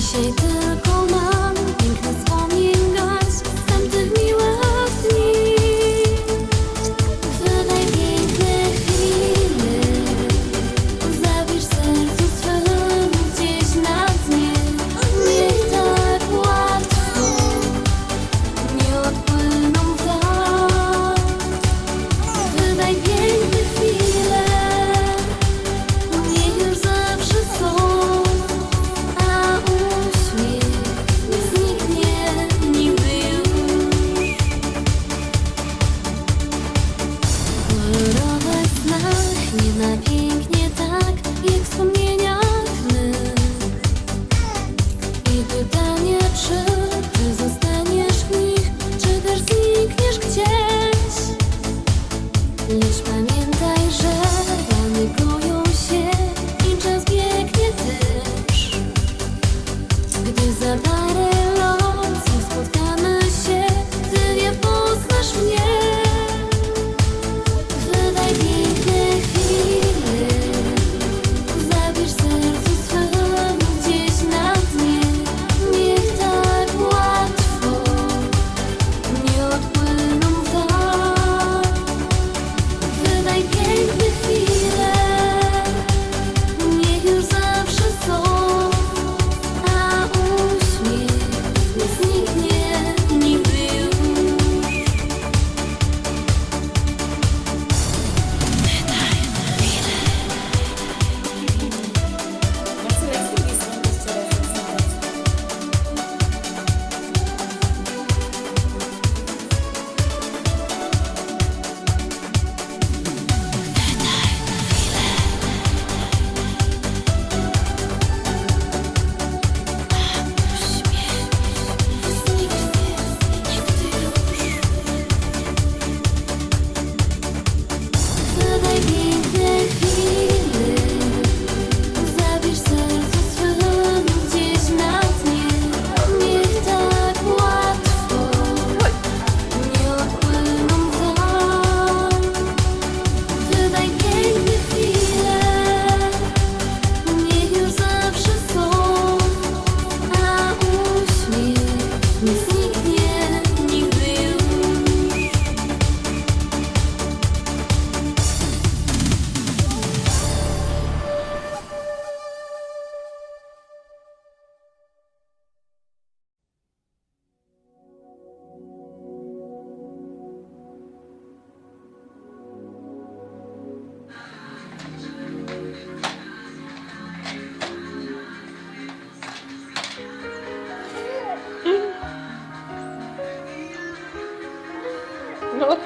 Dzisiaj tylko mam piękne wspomnienia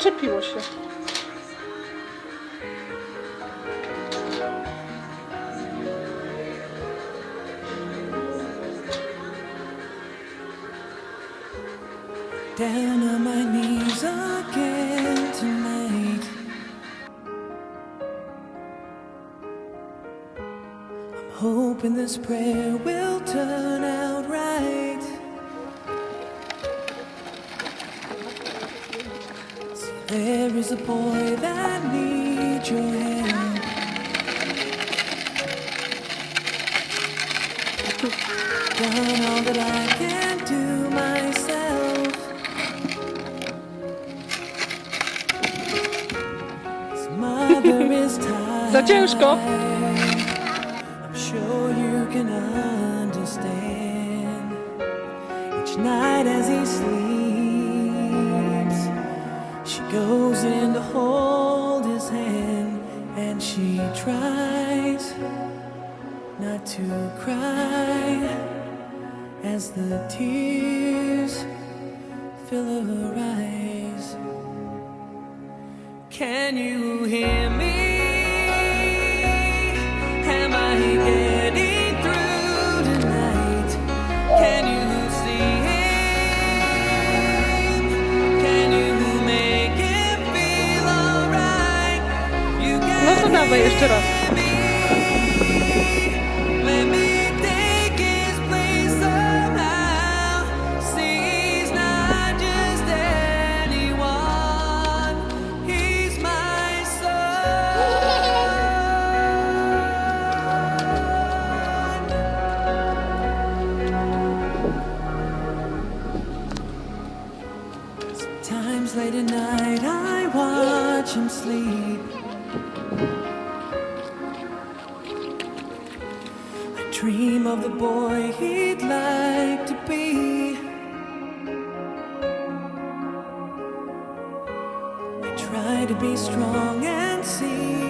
No odczepiło się. Down on my knees again tonight. I'm hoping this prayer will turn out there is a boy that needs your hand. Done all that I can do myself. His mother is tired. Za ciężko. I'm sure you can understand. Each night as he sleeps, goes in to hold his hand and she tries not to cry as the tears fill her eyes. Can you hear me? Jeszcze raz. Dream of the boy he'd like to be. I try to be strong and see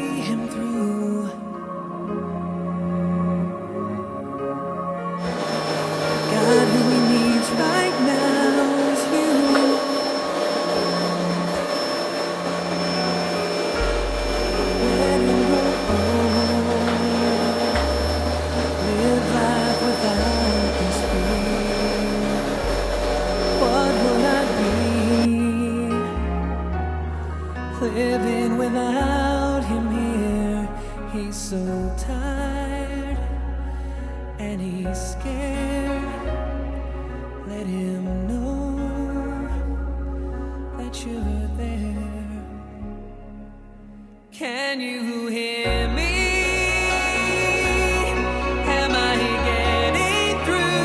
living without him here. He's so tired and he's scared. Let him know that you're there. Can you?